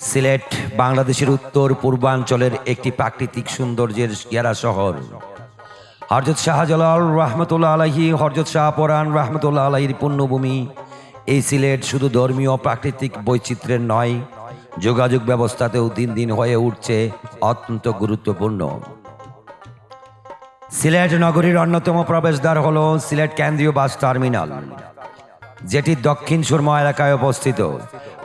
সিলেট, বাংলাদেশের উত্তর, পূর্বাঞ্চলের একটি প্রাকৃতিক সৌন্দর্যের ইয়ারা শহর। হরজত শাহজালাল রহমতুল্লাহ আলাহি হরজত শাহপরান রহমতুল্লাহ আলাহির পুণ্যভূমি। এই সিলেট শুধু ধর্মীয় প্রাকৃতিক বৈচিত্র্যের নয়, যোগাযোগ ব্যবস্থাতেও দিন দিন হয়ে উঠছে অত্যন্ত গুরুত্বপূর্ণ। সিলেট নগরীর অন্যতম প্রবেশদ্বার হল সিলেট কেন্দ্রীয় বাস টার্মিনাল, যেটি দক্ষিণ সুরমা এলাকায় অবস্থিত।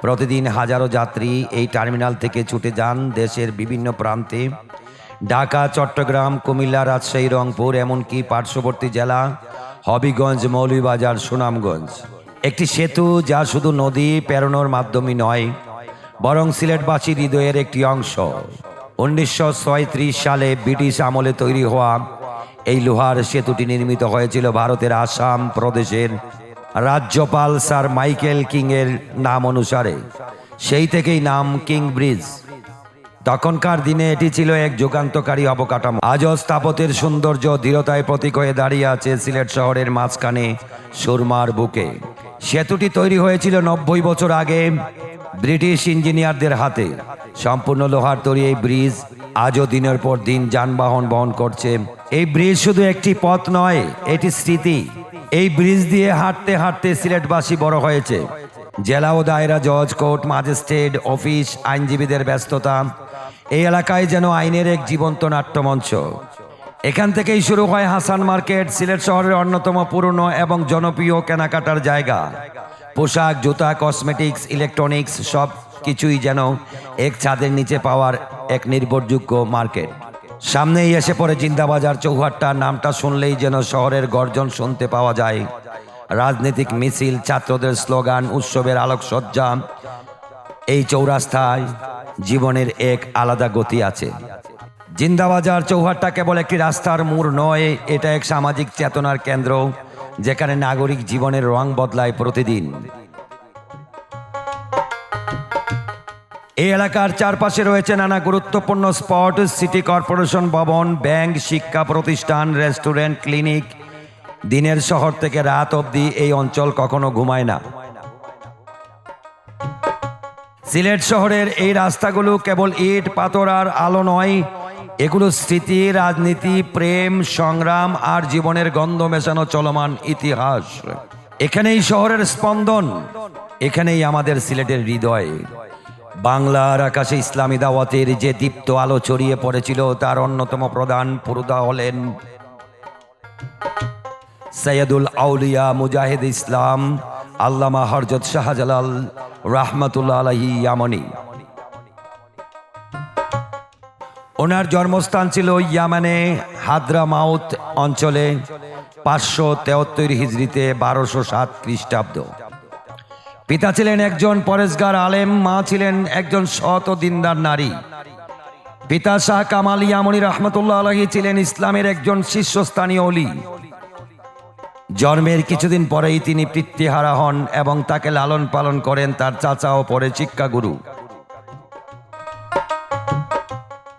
প্রতিদিন হাজারো যাত্রী এই টার্মিনাল থেকে ছুটে যান দেশের বিভিন্ন প্রান্তে। ঢাকা, চট্টগ্রাম, কুমিল্লা, রাজশাহী, রংপুর, এমনকি পার্শ্ববর্তী জেলা, হবিগঞ্জ, মৌলভীবাজার, সুনামগঞ্জ। একটি সেতু যা শুধু নদী পেরোনোর মাধ্যমে নয়, বরং সিলেটবাসীর হৃদয়ের একটি অংশ। উনিশশো সালে ব্রিটিশ আমলে তৈরি হওয়া এই লোহার সেতুটি নির্মিত হয়েছিল ভারতের আসাম প্রদেশের রাজ্যপাল স্যার মাইকেল কিংয়ের নাম অনুসারে। সেই থেকেই নাম কিং ব্রিজ। তখনকার দিনে এটি ছিল এক যুগান্তকারী অবকাঠামো। আজও স্থাপত্যের সৌন্দর্য দৃঢ়তায় প্রতীক হয়ে দাঁড়িয়ে আছে সিলেট শহরের মাঝখানে সুরমার বুকে। সেতুটি তৈরি হয়েছিল নব্বই বছর আগে ব্রিটিশ ইঞ্জিনিয়ারদের হাতে। সম্পূর্ণ লোহার তৈরি এই ব্রিজ আজও দিনের পর দিন যানবাহন বহন করছে। এই ব্রিজ শুধু একটি পথ নয়, এটি স্মৃতি। এই ব্রিজ দিয়ে হাঁটতে হাঁটতে সিলেটবাসী বড় হয়েছে। জেলা ও দায়রা জজ, কোর্ট, ম্যাজিস্ট্রেট, অফিস, আইনজীবীদের ব্যস্ততা। এই এলাকায় যেন আইনের এক জীবন্ত নাট্যমঞ্চ। এখান থেকেই শুরু হয় হাসান মার্কেট, সিলেট শহরের অন্যতম পুরনো এবং জনপ্রিয় কেনাকাটার জায়গা। পোশাক, জুতা, কসমেটিক্স, ইলেকট্রনিক্স সব কিছুই যেন এক ছাদের নিচে পাওয়ার এক নির্ভরযোগ্য মার্কেট। সামনেই এসে পড়ে জিন্দাবাজার চৌহাট্টা। নামটা শুনলেই যেন শহরের গর্জন শুনতে পাওয়া যায়। রাজনৈতিক মিছিল, ছাত্রদের স্লোগান, উৎসবের আলোকসজ্জা। এই চৌরাস্তায় জীবনের এক আলাদা গতি আছে। জিন্দাবাজার চৌহাট্টা কেবল একটি রাস্তার মোড় নয়, এটা এক সামাজিক চেতনার কেন্দ্র, যেখানে নাগরিক জীবনের রং বদলায় প্রতিদিন। এই এলাকার চারপাশে রয়েছে নানা গুরুত্বপূর্ণ স্পট, সিটি কর্পোরেশন ভবন, ব্যাংক, শিক্ষা প্রতিষ্ঠান, রেস্টুরেন্ট, ক্লিনিক। দিনের শহর থেকে রাত অবধি এই অঞ্চল কখনো ঘুমায় না। সিলেট শহরের এই রাস্তাগুলো কেবল ইট, পাথর আর আলো নয়, এগুলো স্মৃতি, রাজনীতি, প্রেম, সংগ্রাম আর জীবনের গন্ধ মেশানো চলমান ইতিহাস। এখানেই শহরের স্পন্দন, এখানেই আমাদের সিলেটের হৃদয়। বাংলার আকাশে ইসলামী দাওয়াতের যে দীপ্ত আলো ছড়িয়ে পড়েছিল, তার অন্যতম প্রধান পুরুদা হলেন সৈয়দুল আউলিয়া মুজাহিদ ইসলাম, আল্লামা হরজত শাহজালাল রাহমাতুল্লাহ আলাহি ইয়ামনি। ওনার জন্মস্থান ছিল ইয়ামানে হাদ্রামাউত অঞ্চলে পাঁচশো তেহত্তর হিজড়িতে বারোশো সাত খ্রিস্টাব্দ। পিতা ছিলেন একজন পরেশগার আলেম, মা ছিলেন একজন সৎ ও দিনদার নারী। পিতা শাহ কামাল ইয়ামনি রহমতুল্লাহ আলহী ছিলেন ইসলামের একজন শীর্ষস্থানীয় অলি জন্মের কিছুদিন পরেই তিনি পিতৃহারা হন এবং তাকে লালন পালন করেন তার চাচা ও পরে শিক্ষাগুরু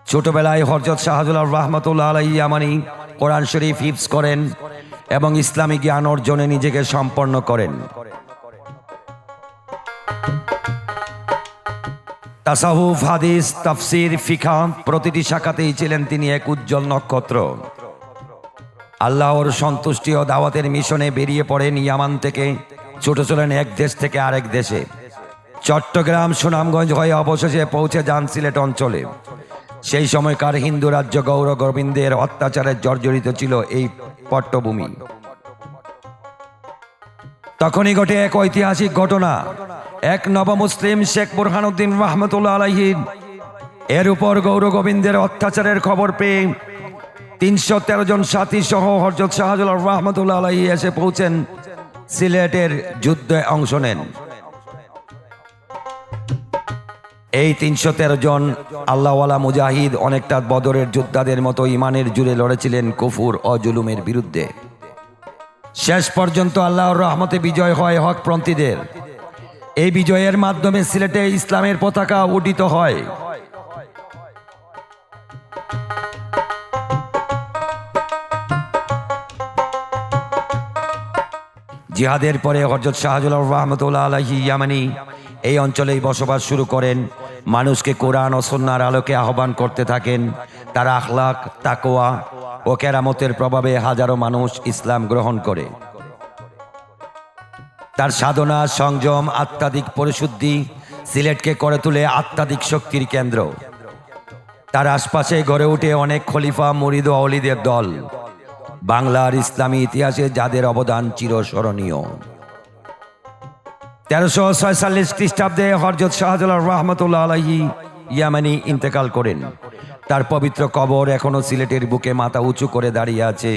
ছোটবেলায় হরজত শাহজুল্লাহ রহমতুল্লাহ আলাই ইয়ামানি কোরআন শরীফ হিফস করেন এবং ইসলামী জ্ঞান অর্জনে নিজেকে সম্পন্ন করেন। তাসাহুফ, হাদিস, তাফসির ফিখা প্রতিটি শাখাতেই ছিলেন তিনি এক উজ্জ্বল নক্ষত্র। আল্লাহর সন্তুষ্টি ও দাওয়াতের মিশনে বেরিয়ে পড়েন ইয়ামান থেকে, ছোট চলেন এক দেশ থেকে আরেক দেশে। চট্টগ্রাম, সুনামগঞ্জ হয়ে অবশেষে পৌঁছে যান সিলেট অঞ্চলে। সেই সময়কার হিন্দু রাজ্য গৌর গোবিন্দের অত্যাচারে জর্জরিত ছিল এই পট্টভূমি। তখনই ঘটে এক ঐতিহাসিক ঘটনা। এক নবমুসলিম শেখ বুরহানুদ্দিন রহমতুল্লাহ আলাইহিন এর উপর গৌর গোবিন্দের অত্যাচারের খবর পেয়ে তিনশো তেরো জন সাথী সহ হরজত শাহজুল্লাহ রহমতুল্লাহ আলাহি এসে পৌঁছেন সিলেটের যুদ্ধে অংশ নেন। এই তিনশো তেরো জন আল্লাহওয়ালা মুজাহিদ অনেকটা বদরের যোদ্ধাদের মতো ইমানের জুড়ে লড়েছিলেন কুফুর ও জুলুমের বিরুদ্ধে। শেষ পর্যন্ত আল্লাহর রহমতে বিজয় হয় হকপন্থীদের এই বিজয়ের মাধ্যমে সিলেটে ইসলামের পতাকা উড্ডিত হয়। জিহাদের পরে হজরত শাহজুল্লাহ রহমতুল্লাহ আলহি ইয়ামানি এই অঞ্চলেই বসবাস শুরু করেন। মানুষকে কোরআন ও সন্ন্যার আলোকে আহ্বান করতে থাকেন। তার আখলাক তাকোয়া ও কেরামতের প্রভাবে হাজারো মানুষ ইসলাম গ্রহণ করে। তার সাধনা, সংযম আত্মাধিক পরিশুদ্ধি সিলেটকে করে তুলে আত্মাধিক শক্তির কেন্দ্র। তার আশপাশে গড়ে উঠে অনেক খলিফা, মরিদ অলিদের দল। বাংলার ইসলামী ইতিহাসে যাদের অবদান চিরস্মরণীয়। তেরোশো ছয়চল্লিশ খ্রিস্টাব্দে হরজত শাহজালাল রহমতুল্লাহ আলাহি ইয়ামানি ইন্তেকাল করেন। তার পবিত্র কবর এখনও সিলেটের বুকে মাথা উঁচু করে দাঁড়িয়ে আছে,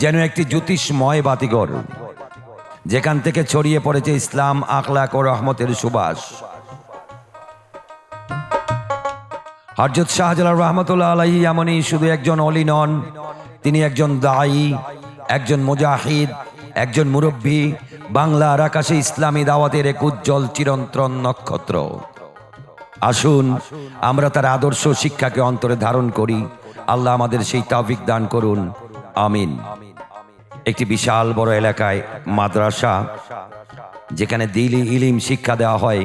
যেন একটি জ্যোতিষময় বাতিঘর। যেখান থেকে ছড়িয়ে পড়েছে ইসলাম, আখলাক ও রহমতের সুবাস। হরজত শাহজালাল রহমতুল্লাহ আলাহি এমনই শুধু একজন অলি নন, তিনি একজন দায়ী, একজন মুজাহিদ, একজন মুরব্বী, বাংলার আকাশে ইসলামী দাওয়াতের এক উজ্জ্বল চিরন্তন নক্ষত্র। আসুন, আমরা তার আদর্শ শিক্ষাকে অন্তরে ধারণ করি। আল্লাহ আমাদের সেই তাফিক দান করুন। আমিন। একটি বিশাল বড় এলাকায় মাদ্রাসা, যেখানে দিলি ইলিম শিক্ষা দেওয়া হয়।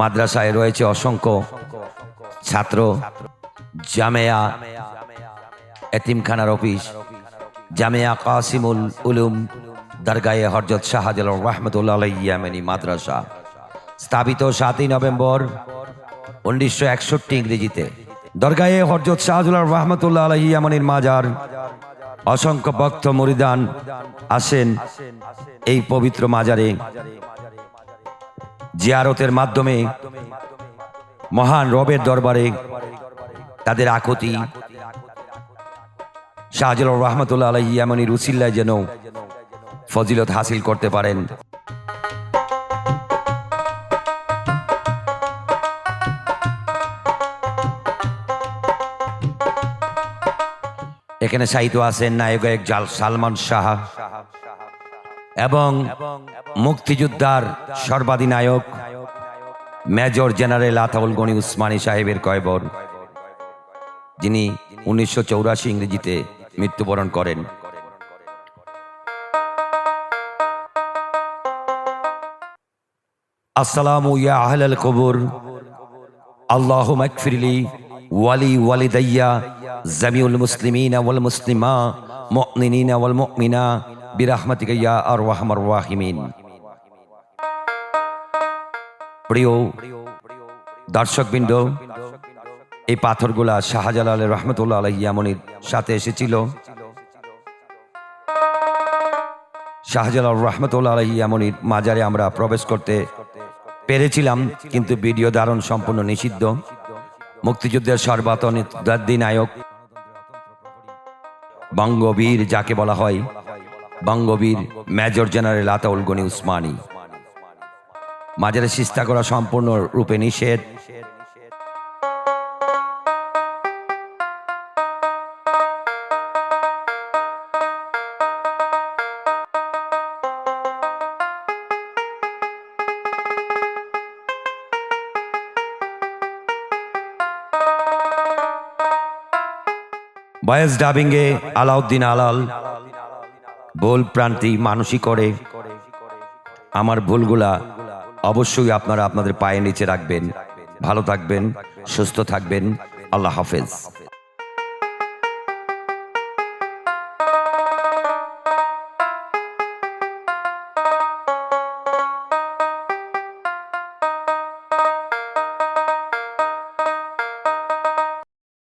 মাদ্রাসায় রয়েছে অসংখ্য ছাত্র, জামেয়া, এতিমখানার অফিস, জামেয়া কাসিমুল উলুম দরগায়ে হরজত শাহজাল রহমতুল্লাহ মাদ্রাসা। স্থাপিত সাতই নভেম্বর উনিশশো একষট্টি ইংরেজিতে। দরগায়ে হরজত শাহজুল্লাহ রহমতুল্লাহ আলহি ইয়ামানির মাজার অসংখ্য ভক্ত মরিদান আসেন এই পবিত্র মাজারে। জিয়ারতের মাধ্যমে মহান রবের দরবারে তাদের আকতি শাহজুল রহমতুল্লাহ আলহিয়ামনির উসিল্লায় যেন ফজিলত হাসিল করতে পারেন। এখানে সাহিত্য আছেন নায়ক জাল সালমান শাহ। এবং মুক্তিযোদ্ধার সর্বাধিনায়ক মেজর জেনারেল আতাউল গনি উসমানী সাহেবের কয়বর, যিনি উনিশশো চৌরাশি ইংরেজিতে মৃত্যুবরণ করেন। আসসালামু ইয়া আহলাল কবর। আল্লাহ মাকফিরলি ওয়ালি ওয়ালিদাইয়া জামিউল মুসলিমিন ওয়াল মুসলিমা মুমিনিন ওয়াল মুমিনা বিরহমাতিকা ইয়া আরহামার রাহিমিন প্রিয় দর্শকবৃন্দ, এই পাথরগুলা শাহজালাল রহমতুল্লাহ আলহ ইয়ামনির সাথে এসেছিল। শাহজালাল রহমতুল্লাহ আলহ ইয়ামনির মাজারে আমরা প্রবেশ করতে পেরেছিলাম, কিন্তু ভিডিও ধারণ সম্পূর্ণ নিষিদ্ধ। মুক্তিযুদ্ধের সর্বাধিনায়ক বঙ্গবীর যাকে বলা হয়, বঙ্গবীর মেজর জেনারেল আতাউল গনি উসমানী। মাজারে সিস্তা করা সম্পূর্ণ রূপে নিষেধ। বয়েস ডাবিংয়ে আলাউদ্দিন আলাল ভুল প্রান্তি মানুষই করে। আমার ভুলগুলা অবশ্যই আপনারা আপনাদের পায়ে নিচে রাখবেন। ভালো থাকবেন, সুস্থ থাকবেন। আল্লাহ হাফেজ।